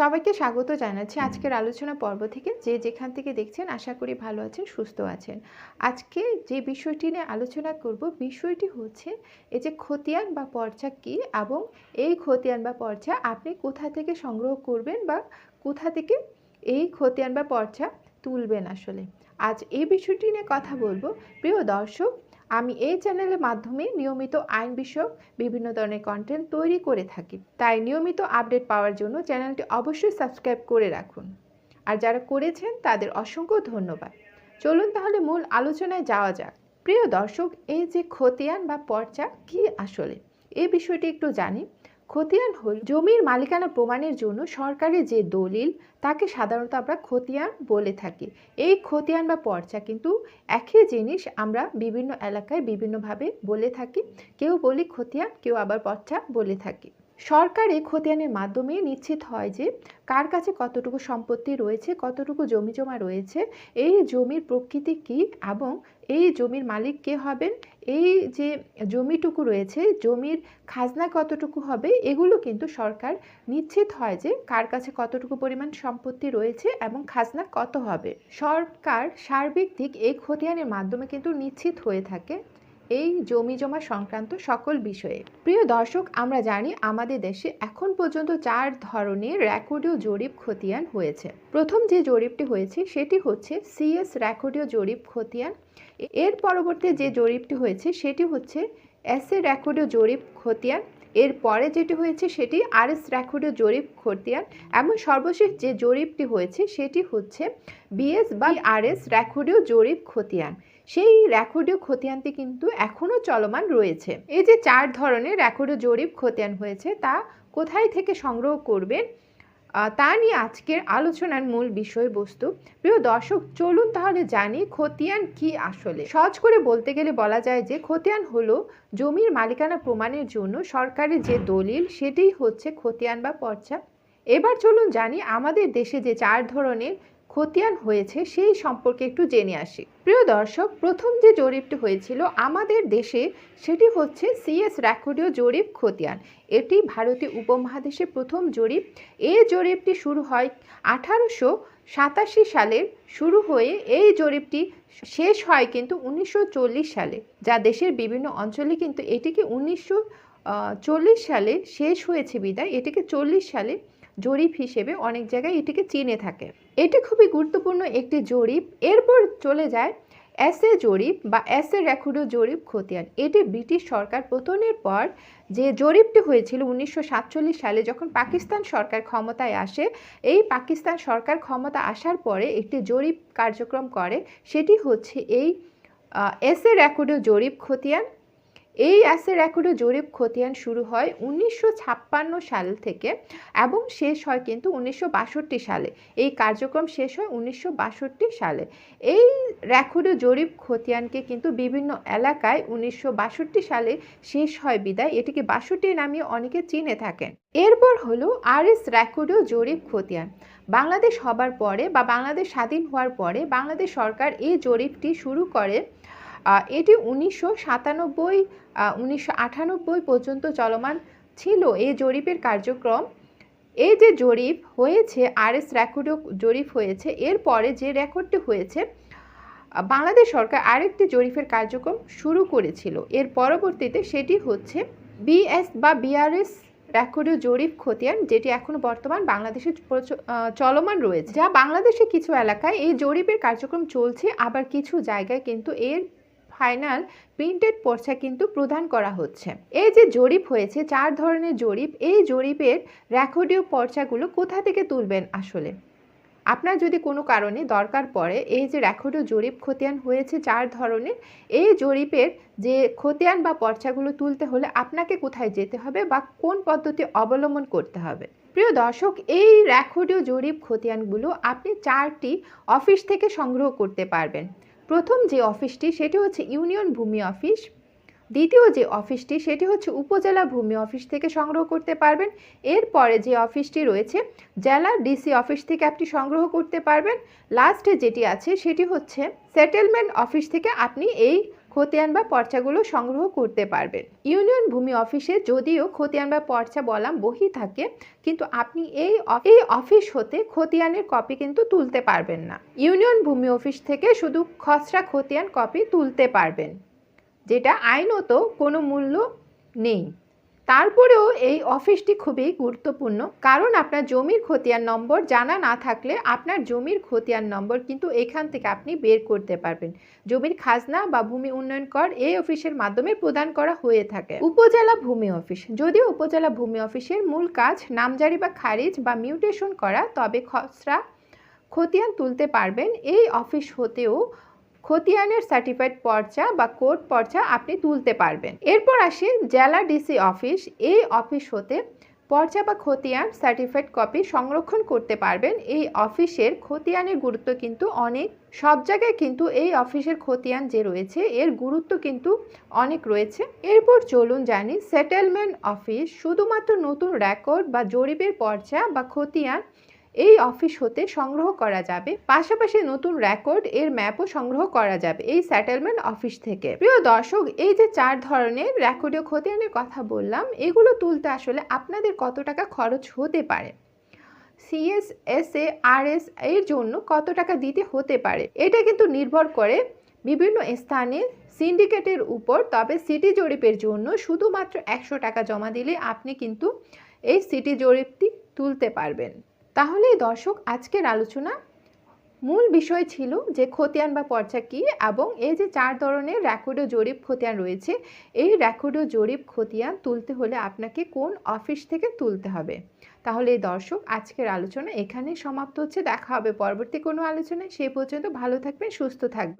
সবাইকে স্বাগত জানাচ্ছি আজকের আলোচনা পর্ব থেকে। যে যেখান থেকে দেখছেন, আশা করি ভালো আছেন, সুস্থ আছেন। আজকে যে বিষয়টি নিয়ে আলোচনা করব, বিষয়টি হচ্ছে এই যে খতিয়ান বা পর্চা কী এবং এই খতিয়ান বা পর্চা আপনি কোথা থেকে সংগ্রহ করবেন বা কোথা থেকে এই খতিয়ান বা পর্চা তুলবেন আসলে? আজ এই বিষয়টি নিয়ে কথা বলব। প্রিয় দর্শক আমি এই চ্যানেলের মাধ্যমে নিয়মিত আইন বিষয়ক বিভিন্ন ধরনের কন্টেন্ট তৈরি করে থাকি। তাই নিয়মিত আপডেট পাওয়ার জন্য চ্যানেলটি অবশ্যই সাবস্ক্রাইব করে রাখুন। আর যারা করেছেন, তাদের অসংখ্য ধন্যবাদ। চলুন তাহলে মূল আলোচনায় যাওয়া যাক। প্রিয় দর্শক, এই যে খতিয়ান বা পর্চা, কি আসলে? এই বিষয়টি একটু জানি। খতিয়ান হল জমির মালিকানা প্রমাণের জন্য সরকারের যে দলিল, তাকে সাধারণত আমরা খতিয়ান বলে থাকি। এই খতিয়ান বা পর্চা কিন্তু একই জিনিস আমরা বিভিন্ন এলাকায় বিভিন্নভাবে বলে থাকি। কেউ বলি খতিয়ান, কেউ আবার পর্চা বলে থাকি। সরকারি খতিয়ানের মাধ্যমে নিশ্চিত হয় যে কার কাছে কতটুকু সম্পত্তি রয়েছে, কতটুকু জমি জমা রয়েছে, এই জমির প্রকৃতি কী এবং এই জমির মালিক কে হবেন, এই যে জমিটুকু রয়েছে, জমির খাজনা কতটুকু হবে, এগুলো কিন্তু সরকার নিশ্চিত হয় যে কার কাছে কতটুকু পরিমাণ সম্পত্তি রয়েছে এবং খাজনা কত হবে। সরকার সার্বিক দিক এই খতিয়ানের মাধ্যমে কিন্তু নিশ্চিত হয়ে থাকে। এই জমি জমা সংক্রান্ত সকল বিষয়ে। প্রিয় দর্শক, আমরা জানি আমাদের দেশে এখন পর্যন্ত চার ধরনের রেকর্ডীয় জরিপ খতিয়ান হয়েছে। প্রথম যে জরিপটি হয়েছে সেটি হচ্ছে সিএস রেকর্ডীয় জরিপ খতিয়ান। এর পরবর্তী যে জরিপটি হয়েছে সেটি হচ্ছে এস এ রেকর্ডীয় জরিপ খতিয়ান। এর পরে যেটি হয়েছে সেটি আর এস রেকর্ডীয় জরিপ খতিয়ান। এবং সর্বশেষ যে জরিপটি হয়েছে সেটি হচ্ছে বিএস বা আর এস রেকর্ডীয় জরিপ খতিয়ান। সেই রেকর্ডীয় খতিয়ানটি কিন্তু এখনও চলমান রয়েছে। এই যে চার ধরনের রেকর্ডীয় জরিপ খতিয়ান হয়েছে, তা কোথায় থেকে সংগ্রহ করবেন তা নিয়ে আজকের আলোচনার মূল বিষয়বস্তু। প্রিয় দর্শক, চলুন তাহলে জানি খতিয়ান কি আসলে। সহজ করে বলতে গেলে বলা যায় যে খতিয়ান হলো জমির মালিকানা প্রমাণের জন্য সরকারের যে দলিল, সেটিই হচ্ছে খতিয়ান বা পর্চা। এবার চলুন জানি আমাদের দেশে যে চার ধরনের খতিয়ান হয়েছে, সেই সম্পর্কে একটু জেনে আসি। প্রিয় দর্শক, প্রথম যে জরিপটি হয়েছিল আমাদের দেশে, সেটি হচ্ছে সিএস রেকর্ডীয় জরিপ খতিয়ান। এটি ভারতীয় উপমহাদেশে প্রথম জরিপ। এই জরিপটি শুরু হয় আঠারোশো সাতাশি সালের শুরু হয়ে এই জরিপটি শেষ হয় কিন্তু উনিশশো চল্লিশ সালে। যা দেশের বিভিন্ন অঞ্চলে কিন্তু এটিকে উনিশশো চল্লিশ সালে শেষ হয়েছে বিদায়। এটিকে চল্লিশ সালে জরিপ হিসেবে অনেক জায়গায় এটিকে চিনে থাকে। এটি খুবই গুরুত্বপূর্ণ একটি জরিপ। এরপর চলে যায় এসএ জরিপ বা এসএ রেকর্ডো জরিপ খতিয়ান। এটি ব্রিটিশ সরকার পতনের পর যে জরিপটি হয়েছিল উনিশশো সাতচল্লিশ সালে যখন পাকিস্তান সরকার ক্ষমতায় আসে, এই পাকিস্তান সরকার ক্ষমতা আসার পরে একটি জরিপ কার্যক্রম করে। সেটি হচ্ছে এই এসএ রেকর্ডো জরিপ খতিয়ান। এই অ্যাসে রেকর্ডে জরিপ খতিয়ান শুরু হয় উনিশশো ছাপ্পান্ন সাল থেকে এবং শেষ হয় কিন্তু উনিশশো বাষট্টি সালে। এই কার্যক্রম শেষ হয় উনিশশো বাষট্টি সালে। এই রেকর্ডে জরিপ খতিয়ানকে কিন্তু বিভিন্ন এলাকায় উনিশশো বাষট্টি সালে শেষ হয় বিদায়। এটিকে বাষট্টি নামিয়ে অনেকে চিনে থাকেন। এরপর হলো আর এস রেকর্ডীয় জরিপ খতিয়ান। বাংলাদেশ হবার পরে বা বাংলাদেশ স্বাধীন হওয়ার পরে বাংলাদেশ সরকার এই জরিপটি শুরু করে এটি উনিশশো সাতানব্বই উনিশশো আটানব্বই পর্যন্ত চলমান ছিল। এই জরিপের কার্যক্রম এই যে জরিপ হয়েছে আর এস রেকর্ডও জরিপ হয়েছে এরপরে যে রেকর্ডটি হয়েছে বাংলাদেশ সরকার আরেকটি জরিপের কার্যক্রম শুরু করেছিল। এর পরবর্তীতে সেটি হচ্ছে বিএস বা বিআরএস রেকর্ডীয় জরিপ খতিয়ান, যেটি এখনও বর্তমান বাংলাদেশে চলমান রয়েছে। যা বাংলাদেশে কিছু এলাকায় এই জরিপের কার্যক্রম চলছে, আবার কিছু জায়গায় কিন্তু এর ফাইনাল প্রিন্টেড পর্চা কিন্তু প্রদান করা হচ্ছে। এই যে জরিপ হয়েছে, চার ধরনের জরিপ, এই জরিপের রেকর্ডীয় পর্চাগুলো কোথা থেকে তুলবেন আসলে? আপনার যদি কোনো কারণে দরকার পড়ে, এই যে রেকর্ডীয় জরিপ খতিয়ান হয়েছে চার ধরনের, এই জরিপের যে খতিয়ান বা পর্চাগুলো তুলতে হলে আপনাকে কোথায় যেতে হবে বা কোন পদ্ধতি অবলম্বন করতে হবে? প্রিয় দর্শক, এই রেকর্ডীয় জরিপ খতিয়ানগুলো আপনি চারটি অফিস থেকে সংগ্রহ করতে পারবেন। প্রথম যে অফিসটি, সেটি হচ্ছে ইউনিয়ন ভূমি অফিস। দ্বিতীয় যে অফিসটি, সেটি হচ্ছে উপজেলা ভূমি অফিস থেকে সংগ্রহ করতে পারবেন। এরপরে যে অফিসটি রয়েছে, জেলা ডিসি অফিস থেকে আপনি সংগ্রহ করতে পারবেন। লাস্টে যেটি আছে, সেটি হচ্ছে সেটেলমেন্ট অফিস থেকে আপনি এই খতিয়ান বা পর্চাগুলো সংগ্রহ করতে পারবেন। ইউনিয়ন ভূমি অফিসে যদিও খতিয়ান বা পর্চা বলাম বহি থাকে, কিন্তু আপনি এই এই অফিস হতে খতিয়ানের কপি কিন্তু তুলতে পারবেন না। ইউনিয়ন ভূমি অফিস থেকে শুধু খসড়া খতিয়ান কপি তুলতে পারবেন, যেটা আইনত কোনো মূল্য নেই। তারপরেও এই অফিসটি খুবই গুরুত্বপূর্ণ। কারণ আপনার জমির খতিয়ান নম্বর জানা না থাকলে আপনার জমির খতিয়ান নম্বর কিন্তু এখান থেকে আপনি বের করতে পারবেন। জমির খাজনা বা ভূমি উন্নয়ন কর এই অফিসের মাধ্যমে প্রদান করা হয়ে থাকে। উপজেলা ভূমি অফিস। যদিও উপজেলা ভূমি অফিসের মূল কাজ নামজারি বা খারিজ বা মিউটেশন করা, তবে খসড়া খতিয়ান তুলতে পারবেন। এই অফিস হতেও খতিয়ানের সার্টিফাইড পর্চা বা কোর্ট পর্চা আপনি তুলতে পারবেন। এরপর আসি জেলা ডিসি অফিস এই অফিস হতে পর্চা বা খতিয়ান সার্টিফাইড কপি সংরক্ষণ করতে পারবেন। এই অফিসের খতিয়ানের গুরুত্ব কিন্তু অনেক। সব জায়গায় কিন্তু এই অফিসের খতিয়ান যে রয়েছে, এর গুরুত্ব কিন্তু অনেক রয়েছে। এরপর চলুন জানি সেটেলমেন্ট অফিস শুধুমাত্র নতুন রেকর্ড বা জরিপের পর্চা বা খতিয়ান এই অফিস হতে সংগ্রহ করা যাবে। পাশাপাশি নতুন রেকর্ড এর ম্যাপও সংগ্রহ করা যাবে এই সেটেলমেন্ট অফিস থেকে। প্রিয় দর্শক, এই যে চার ধরনের রেকর্ডীয় খতিয়ানের কথা বললাম, এগুলো তুলতে আসলে আপনাদের কত টাকা খরচ হতে পারে? CS S A R S এর জন্য কত টাকা দিতে হতে পারে? এটা কিন্তু নির্ভর করে বিভিন্ন স্থানে সিন্ডিকেটের উপর, তবে সিটি জরিপের জন্য শুধুমাত্র একশো টাকা জমা দিলে আপনি কিন্তু এই সিটি জরিপটি তুলতে পারবেন। তাহলে দর্শক, আজকের আলোচনা মূল বিষয় ছিল যে খতিয়ান বা পর্চা কী এবং এই যে চার ধরনের র্যাকোডো জরিপ খতিয়ান রয়েছে, এই র্যাকোডো জরিপ খতিয়ান তুলতে হলে আপনাকে কোন অফিস থেকে তুলতে হবে? তাহলে দর্শক, আজকের আলোচনা এখানেই সমাপ্ত হচ্ছে। দেখা হবে পরবর্তী কোনো আলোচনায়। সেই পর্যন্ত ভালো থাকবেন, সুস্থ থাকবেন।